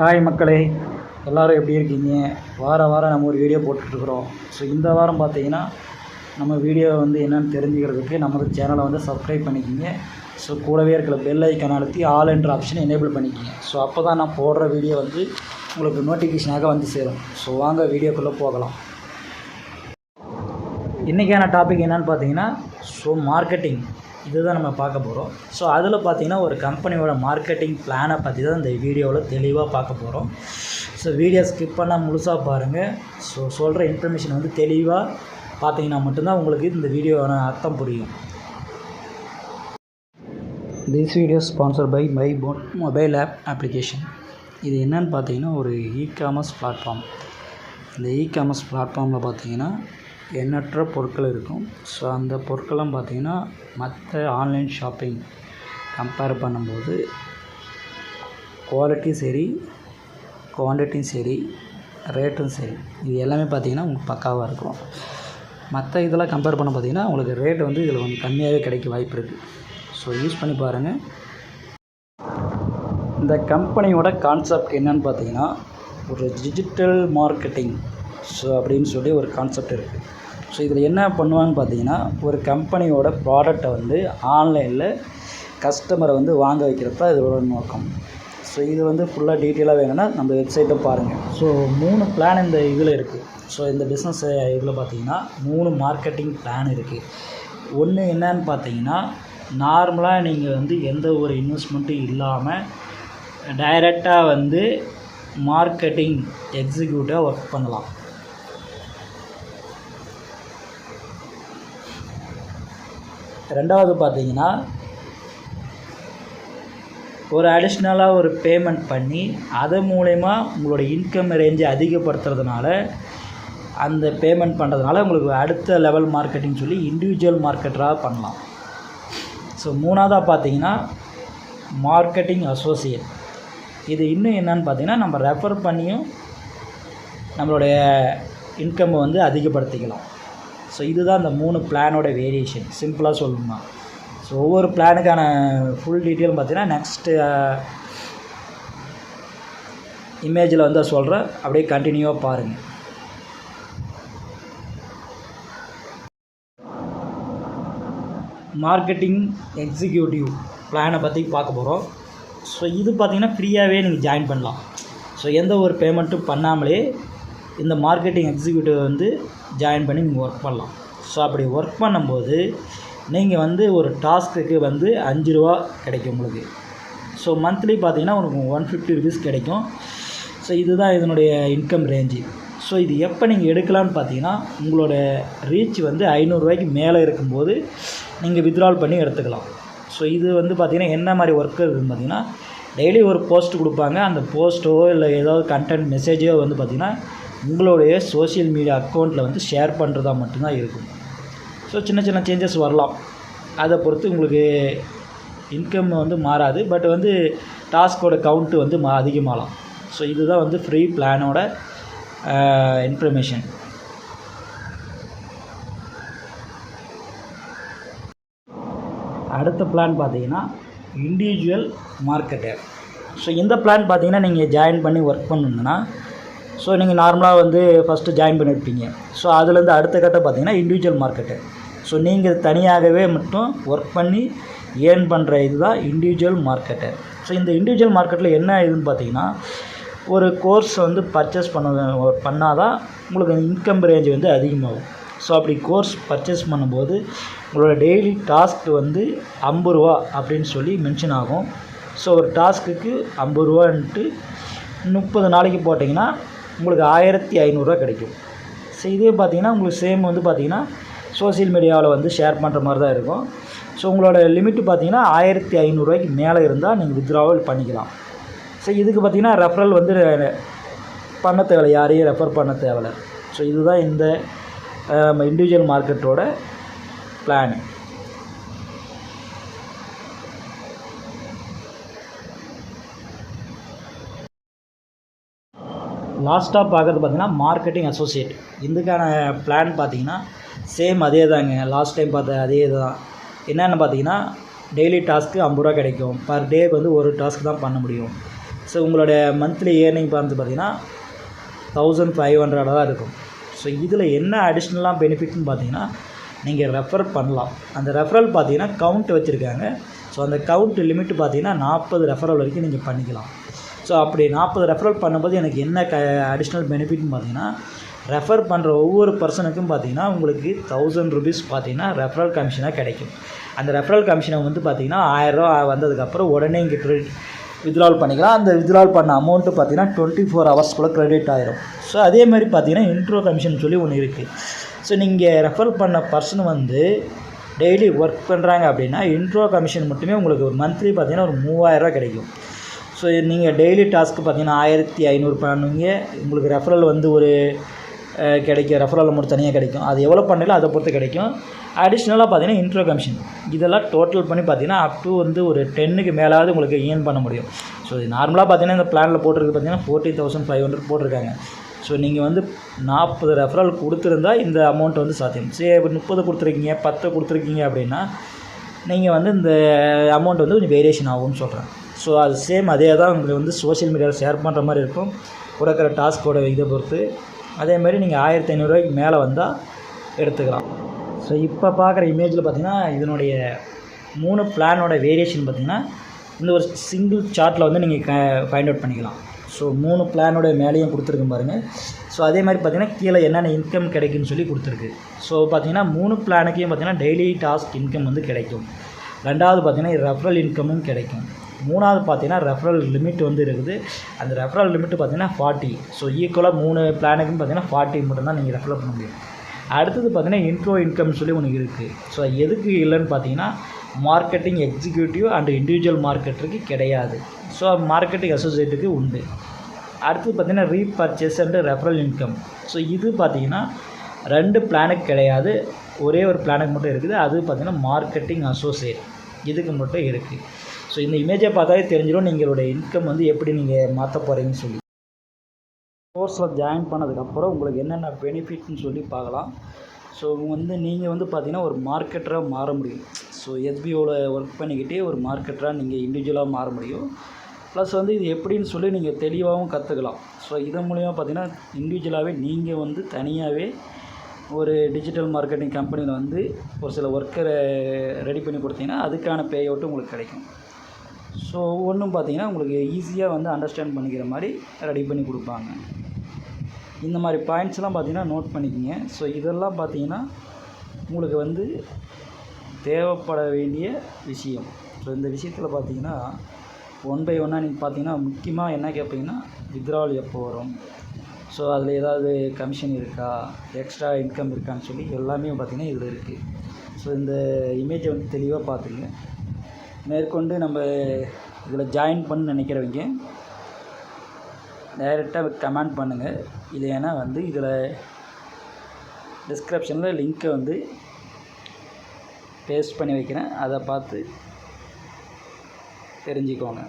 Hi மக்களே எல்லோரும் எப்படி இருக்கீங்க? வார வாரம் நம்ம ஒரு வீடியோ போட்டுட்ருக்குறோம். ஸோ இந்த வாரம் பார்த்தீங்கன்னா நம்ம வீடியோ வந்து என்னென்னு தெரிஞ்சுக்கிறதுக்கு நமது சேனலை வந்து சப்ஸ்கிரைப் பண்ணிக்கிங்க. ஸோ கூடவே இருக்கிற பெல் ஐக்கான் அழுத்தி ஆல் என்ற ஆப்ஷனை எனேபிள் பண்ணிக்கிங்க. ஸோ அப்போ தான் நான் போடுற வீடியோ வந்து உங்களுக்கு நோட்டிஃபிகேஷனாக வந்து சேரும். ஸோ வாங்க வீடியோக்குள்ளே போகலாம். இன்றைக்கான டாபிக் என்னென்னு பார்த்தீங்கன்னா ஸோ மார்க்கெட்டிங் இதுதான் நம்ம பார்க்க போகிறோம் ஸோ அதில் பார்த்தீங்கன்னா ஒரு கம்பெனியோட மார்க்கெட்டிங் பிளானை பற்றி தான் இந்த வீடியோவில் தெளிவாக பார்க்க போகிறோம் ஸோ வீடியோ ஸ்கிப் பண்ணால் முழுசாக பாருங்கள் ஸோ சொல்கிற இன்ஃபர்மேஷன் வந்து தெளிவாக பார்த்தீங்கன்னா மட்டும்தான் உங்களுக்கு இந்த வீடியோவான அர்த்தம் புரியும். This video sponsor by my phone mobile app application இது என்னன்னு பார்த்தீங்கன்னா ஒரு இ காமர்ஸ் பிளாட்ஃபார்ம் இந்த இ காமர்ஸ் பிளாட்ஃபார்மில் பார்த்தீங்கன்னா எண்ணற்ற பொருட்கள் இருக்கும். ஸோ அந்த பொருட்கள்லாம் பார்த்தீங்கன்னா மற்ற ஆன்லைன் ஷாப்பிங் கம்பேர் பண்ணும்போது குவாலிட்டியும் சரி குவான்டிட்டியும் சரி ரேட்டும் சரி. இது எல்லாமே பார்த்திங்கன்னா உங்களுக்கு பக்காவாக இருக்கும். மற்ற இதெல்லாம் கம்பேர் பண்ண பார்த்தீங்கன்னா உங்களுக்கு ரேட் வந்து இதில் கொஞ்சம் கம்மியாகவே கிடைக்க வாய்ப்பு இருக்குது ஸோ யூஸ் பண்ணி பாருங்கள் இந்த கம்பெனியோட கான்செப்ட் என்னன்னு பார்த்தீங்கன்னா ஒரு டிஜிட்டல் மார்க்கெட்டிங் ஸோ அப்படின்னு சொல்லி ஒரு கான்செப்ட் இருக்குது ஸோ இதில் என்ன பண்ணுவாங்கன்னு பார்த்தீங்கன்னா ஒரு கம்பெனியோட ப்ராடக்டை வந்து ஆன்லைனில் கஸ்டமரை வந்து வாங்க வைக்கிறப்ப இதோட நோக்கம். ஸோ இது வந்து ஃபுல்லாக டீட்டெயிலாக வேணும்னா நம்ம வெப்சைட்டை பாருங்கள் ஸோ மூணு பிளான் இந்த இதில் இருக்குது ஸோ இந்த பிஸ்னஸ் இதில் பார்த்தீங்கன்னா மூணு மார்க்கெட்டிங் பிளான் இருக்குது ஒன்று என்னன்னு பார்த்தீங்கன்னா நார்மலாக நீங்கள் வந்து எந்த ஒரு இன்வெஸ்ட்மெண்ட்டும் இல்லாமல் டைரெக்டாக வந்து மார்க்கெட்டிங் எக்ஸிக்யூட்டிவாக ஒர்க் பண்ணலாம். ரெண்டாவது பார்த்தீங்கன்னா ஒரு அடிஷ்னலாக ஒரு பேமெண்ட் பண்ணி அது மூலயமா உங்களோட இன்கம் ரேஞ்சை அதிகப்படுத்துறதுனால அந்த பேமெண்ட் பண்ணுறதுனால உங்களுக்கு அடுத்த லெவல் மார்க்கெட்டிங் சொல்லி இண்டிவிஜுவல் மார்க்கெட்டராக பண்ணலாம். ஸோ மூணாவதாக பார்த்தீங்கன்னா மார்க்கெட்டிங் அசோசியேட் இது இன்னும் என்னன்னு பார்த்தீங்கன்னா நம்ம ரெஃபர் பண்ணியும் நம்மளுடைய இன்கம்மை வந்து அதிகப்படுத்திக்கலாம். ஸோ இதுதான் இந்த மூணு பிளானோட வேரியேஷன் சிம்பிளாக சொல்லணும்னா. ஸோ ஒவ்வொரு பிளானுக்கான ஃபுல் டீட்டெயிலும் பார்த்தீங்கன்னா நெக்ஸ்ட்டு இமேஜில் வந்து சொல்கிறேன் அப்படியே கண்டினியூவாக பாருங்கள் மார்க்கெட்டிங் எக்ஸிக்யூட்டிவ் பிளானை பற்றி பார்க்க போகிறோம் ஸோ இது பார்த்திங்கன்னா ஃப்ரீயாகவே நீங்கள் ஜாயின் பண்ணலாம். ஸோ எந்த ஒரு பேமெண்ட்டும் பண்ணாமலே இந்த மார்க்கெட்டிங் எக்ஸிக்யூட்டிவ் வந்து ஜாயின் பண்ணி நீங்கள் ஒர்க் பண்ணலாம். ஸோ அப்படி ஒர்க் பண்ணும்போது நீங்கள் வந்து ஒரு டாஸ்க்குக்கு வந்து அஞ்சு ரூபா கிடைக்கும் உங்களுக்கு. ஸோ மந்த்லி பார்த்தீங்கன்னா உங்களுக்கு ஒன் ஃபிஃப்டி ருபீஸ் கிடைக்கும். ஸோ இதுதான் இதனுடைய இன்கம் ரேஞ்சு ஸோ இது எப்போ நீங்கள் எடுக்கலான்னு பார்த்தீங்கன்னா உங்களோட ரீச் வந்து ஐநூறுரூவாய்க்கு மேலே இருக்கும்போது நீங்கள் வித்ட்ரால் பண்ணி எடுத்துக்கலாம். ஸோ இது வந்து பார்த்திங்கன்னா என்ன மாதிரி ஒர்க் இருக்குதுன்னு பார்த்தீங்கன்னா டெய்லி ஒரு போஸ்ட் கொடுப்பாங்க. அந்த போஸ்ட்டோ இல்லை ஏதாவது கண்டென்ட் மெசேஜோ வந்து பார்த்திங்கன்னா உங்களுடைய சோஷியல் மீடியா அக்கௌண்ட்டில் வந்து ஷேர் பண்ணுறதா மட்டும்தான் இருக்கும். ஸோ சின்ன சின்ன சேஞ்சஸ் வரலாம். அதை பொறுத்து உங்களுக்கு இன்கம் வந்து மாறாது. பட் வந்து டாஸ்கோட கவுண்ட்டு வந்து மா அதிகமாகலாம். ஸோ இதுதான் வந்து ஃப்ரீ பிளானோட இன்ஃபர்மேஷன் அடுத்த பிளான் பார்த்தீங்கன்னா இண்டிவிஜுவல் மார்க்கெட்டர் ஸோ இந்த பிளான் பார்த்தீங்கன்னா நீங்கள் ஜாயின் பண்ணி ஒர்க் பண்ணணுன்னா ஸோ நீங்கள் நார்மலாக வந்து ஃபஸ்ட்டு ஜாயின் பண்ணியிருப்பீங்க ஸோ அதுலேருந்து அடுத்த கட்டம் பார்த்தீங்கன்னா இண்டிவிஜுவல் மார்க்கெட்டு ஸோ நீங்கள் தனியாகவே மட்டும் ஒர்க் பண்ணி ஏர்ன் பண்ணுற இதுதான் இண்டிவிஜுவல் மார்க்கெட்டு ஸோ இந்த இண்டிவிஜுவல் மார்க்கெட்டில் என்ன இதுன்னு பார்த்தீங்கன்னா ஒரு கோர்ஸ் வந்து பர்ச்சேஸ் பண்ண பண்ணால் தான் உங்களுக்கு இன்கம் ரேஞ்ச் வந்து அதிகமாகும். ஸோ அப்படி கோர்ஸ் பர்ச்சேஸ் பண்ணும்போது உங்களோட டெய்லி டாஸ்க் வந்து ஐம்பது ரூபா அப்படின்னு சொல்லி மென்ஷன் ஆகும். ஸோ ஒரு டாஸ்க்குக்கு ஐம்பது ரூபான்ட்டு முப்பது நாளைக்கு போட்டிங்கன்னா உங்களுக்கு ஆயிரத்தி ஐநூறுரூவா கிடைக்கும். ஸோ இதே பார்த்தீங்கன்னா உங்களுக்கு சேம் வந்து பார்த்தீங்கன்னா சோசியல் மீடியாவில் வந்து ஷேர் பண்ணுற மாதிரி தான் இருக்கும். ஸோ உங்களோட லிமிட்டு பார்த்தீங்கன்னா ஆயிரத்தி ஐநூறுரூவாய்க்கு மேலே இருந்தால் நீங்கள் வித்ராவல் பண்ணிக்கலாம். ஸோ இதுக்கு பார்த்தீங்கன்னா ரெஃபரல் வந்து பண்ண தேவையில்லை. யாரையும் ரெஃபர் பண்ண தேவையில்லை. ஸோ இதுதான் இந்த நம்ம இண்டிவிஜுவல் மார்க்கெட்டோட பிளான் லாஸ்ட்டாக பார்க்குறது பார்த்தீங்கன்னா மார்க்கெட்டிங் அசோசியேட் இதுக்கான பிளான் பார்த்தீங்கன்னா சேம் அதே தாங்க லாஸ்ட் டைம் பார்த்த அதே தான் என்னென்னு பார்த்தீங்கன்னா டெய்லி டாஸ்க்கு ஐம்பது ரூபா கிடைக்கும். பர் டேக்கு வந்து ஒரு டாஸ்க் தான் பண்ண முடியும். ஸோ உங்களுடைய மந்த்லி ஏர்னிங் பார்த்து பார்த்தீங்கன்னா தௌசண்ட் ஃபைவ் ஹண்ட்ரடாக தான் இருக்கும். ஸோ இதில் என்ன அடிஷ்னலாக பெனிஃபிட்னு பார்த்தீங்கன்னா நீங்கள் ரெஃபர் பண்ணலாம். அந்த ரெஃபரல் பார்த்தீங்கன்னா கவுண்ட் வச்சுருக்காங்க. ஸோ அந்த கவுண்ட் லிமிட் பார்த்தீங்கன்னா நாற்பது ரெஃபரல் வரைக்கும் நீங்கள் பண்ணிக்கலாம். ஸோ அப்படி நாற்பது ரெஃபரல் பண்ணும்போது எனக்கு என்ன க அடிஷ்னல் பெனிஃபிட்னு பார்த்தீங்கன்னா ரெஃபர் பண்ணுற ஒவ்வொரு பர்சனுக்கும் பார்த்தீங்கன்னா உங்களுக்கு தௌசண்ட் ருபீஸ் பார்த்தீங்கன்னா ரெஃபரல் கமிஷனாக கிடைக்கும். அந்த ரெஃபரல் கமிஷனை வந்து பார்த்தீங்கன்னா ஆயிரரூவா வந்ததுக்கப்புறம் உடனே இங்கே க்ரெடிட் வித்ட்ரால் பண்ணிக்கலாம். அந்த வித்ட்ரால் பண்ண அமௌண்ட்டு பார்த்தீங்கன்னா டுவெண்ட்டி ஃபோர் ஹவர்ஸ்க்குள்ளே க்ரெடிட் ஆயிரும். ஸோ அதே மாதிரி பார்த்தீங்கன்னா இன்ட்ரோ கமிஷன் சொல்லி ஒன்று இருக்குது ஸோ நீங்கள் ரெஃபர் பண்ண பர்சன் வந்து டெய்லி ஒர்க் பண்ணுறாங்க அப்படின்னா இன்ட்ரோ கமிஷன் மட்டுமே உங்களுக்கு ஒரு மந்த்லி பார்த்தீங்கன்னா ஒரு மூவாயிரரூவா கிடைக்கும். ஸோ நீங்கள் டெய்லி டாஸ்க்கு பார்த்தீங்கன்னா ஆயிரத்தி ஐநூறு பண்ணுவீங்க. உங்களுக்கு ரெஃபரல் வந்து ஒரு கிடைக்கும். ரெஃபரல் அமௌண்ட் தனியாக கிடைக்கும். அது எவ்வளோ பண்ணல அதை பொறுத்து கிடைக்கும். அடிஷ்னலாக பார்த்தீங்கன்னா இன்ட்ரோ கமிஷன் இதெல்லாம் டோட்டல் பண்ணி பார்த்தீங்கன்னா அப் டு வந்து ஒரு டென்னுக்கு மேலாவது உங்களுக்கு ஏர்ன் பண்ண முடியும். ஸோ இது நார்மலாக பார்த்தீங்கன்னா இந்த பிளானில் போட்டிருக்கு பார்த்தீங்கன்னா ஃபோர்ட்டி தௌசண்ட் ஃபைவ் ஹண்ட்ரட் போட்டிருக்காங்க. ஸோ நீங்கள் வந்து நாற்பது ரெஃபரல் கொடுத்துருந்தா இந்த அமௌண்ட் வந்து சாத்தியம். சரி இப்போ முப்பது கொடுத்துருக்கீங்க பத்து கொடுத்துருக்கீங்க அப்படின்னா நீங்கள் வந்து இந்த அமௌண்ட் வந்து கொஞ்சம் வேரியேஷன் ஆகும்னு சொல்கிறேன் ஸோ அது சேம் அதே தான் உங்களுக்கு வந்து சோஷியல் மீடியாவில் ஷேர் பண்ணுற மாதிரி இருக்கும். கொடுக்குற டாஸ்க்கோட இதை பொறுத்து. அதே மாதிரி நீங்கள் ஆயிரத்தி ஐநூறுரூவாய்க்கு மேலே வந்தால் எடுத்துக்கலாம். ஸோ இப்போ பார்க்குற இமேஜில் பார்த்தீங்கன்னா இதனுடைய மூணு பிளானோட வேரியேஷன் பார்த்திங்கன்னா இந்த ஒரு சிங்கிள் சார்ட்டில் வந்து நீங்கள் க ஃபைண்ட் அவுட் பண்ணிக்கலாம். ஸோ மூணு பிளானோட மேலேயும் கொடுத்துருக்கு பாருங்கள் ஸோ அதே மாதிரி பார்த்தீங்கன்னா கீழே என்னென்ன இன்கம் கிடைக்குன்னு சொல்லி கொடுத்துருக்கு. ஸோ பார்த்தீங்கன்னா மூணு பிளானுக்கையும் பார்த்திங்கன்னா டெய்லி டாஸ்க் இன்கம் வந்து கிடைக்கும். ரெண்டாவது பார்த்தீங்கன்னா ரெஃபரல் இன்கமும் கிடைக்கும். மூணாவது பார்த்தீங்கன்னா ரெஃபரல் லிமிட் வந்து இருக்குது. அந்த ரெஃபரல் லிமிட் பார்த்தீங்கன்னா ஃபார்ட்டி ஸோ ஈக்குவலாக மூணு பிளானுக்கும் பார்த்தீங்கன்னா ஃபார்ட்டி மட்டும்தான் நீங்கள் ரெஃபர் பண்ண முடியும். அடுத்தது பார்த்தீங்கன்னா இன்ட்ரோ இன்கம் சொல்லி ஒன்று இருக்குது ஸோ எதுக்கு இல்லைன்னு பார்த்தீங்கன்னா மார்க்கெட்டிங் எக்ஸிக்யூட்டிவ் அண்ட் இண்டிவிஜுவல் மார்க்கெட்டருக்கு கிடையாது. ஸோ மார்க்கெட்டிங் அசோசியேட்டுக்கு உண்டு. அடுத்தது பார்த்தீங்கன்னா repurchase and referral income so இது பார்த்தீங்கன்னா ரெண்டு பிளானுக்கு கிடையாது. ஒரே ஒரு பிளானுக்கு மட்டும் இருக்குது. அது பார்த்தீங்கன்னா மார்க்கெட்டிங் அசோசியேட் இதுக்கு மட்டும் இருக்குது ஸோ இந்த இமேஜை பார்த்தாலே தெரிஞ்சிடும் நீங்களுடைய இன்கம் வந்து எப்படி நீங்கள் மாற்ற போகிறீங்கன்னு சொல்லி. கோர்ஸில் ஜாயின் பண்ணதுக்கப்புறம் உங்களுக்கு என்னென்ன பெனிஃபிட்னு சொல்லி பார்க்கலாம். ஸோ வந்து நீங்கள் வந்து பார்த்தீங்கன்னா ஒரு மார்க்கெட்டராக மாற முடியும். ஸோ எஸ்பிஓவில் ஒர்க் பண்ணிக்கிட்டே ஒரு மார்க்கெட்டராக நீங்கள் இண்டிவிஜுவலாக மாற முடியும். ப்ளஸ் வந்து இது எப்படின்னு சொல்லி நீங்கள் தெளிவாகவும் கற்றுக்கலாம் ஸோ இதன் மூலிமா பார்த்தீங்கன்னா இண்டிவிஜுவலாகவே நீங்கள் வந்து தனியாகவே ஒரு டிஜிட்டல் மார்க்கெட்டிங் கம்பெனியில் வந்து ஒரு சில ஒர்க்கரை ரெடி பண்ணி கொடுத்தீங்கன்னா அதுக்கான பே அவுட்டும் உங்களுக்கு கிடைக்கும். ஸோ ஒவ்வொன்றும் பார்த்தீங்கன்னா உங்களுக்கு ஈஸியாக வந்து அண்டர்ஸ்டாண்ட் பண்ணிக்கிற மாதிரி ரெடி பண்ணி கொடுப்பாங்க. இந்த மாதிரி பாயிண்ட்ஸ்லாம் பார்த்தீங்கன்னா நோட் பண்ணிக்கோங்க. ஸோ இதெல்லாம் பார்த்தீங்கன்னா உங்களுக்கு வந்து தேவைப்பட வேண்டிய விஷயம். ஸோ இந்த விஷயத்தில் பார்த்தீங்கன்னா ஒன் பை ஒன்னாக நீங்கள் பார்த்தீங்கன்னா முக்கியமாக என்ன கேட்பீங்கன்னா வித்ராவல் எப்போ வரும்? ஸோ அதில் ஏதாவது கமிஷன் இருக்கா? எக்ஸ்ட்ரா இன்கம் இருக்கான்னு சொல்லி எல்லாமே பார்த்தீங்கன்னா இதில் இருக்குது ஸோ இந்த இமேஜை வந்து தெளிவாக பார்த்துங்க மேற்கொண்டு நம்ம இதில் ஜாயின் பண்ண நினைக்கிறவங்க டைரெக்டாக கமெண்ட் பண்ணுங்கள் இல்லைன்னா வந்து இதில் டிஸ்கிரிப்ஷனில் லிங்க்கை வந்து பேஸ்ட் பண்ணி வைக்கிறேன். அதை பார்த்து தெரிஞ்சுக்கோங்க.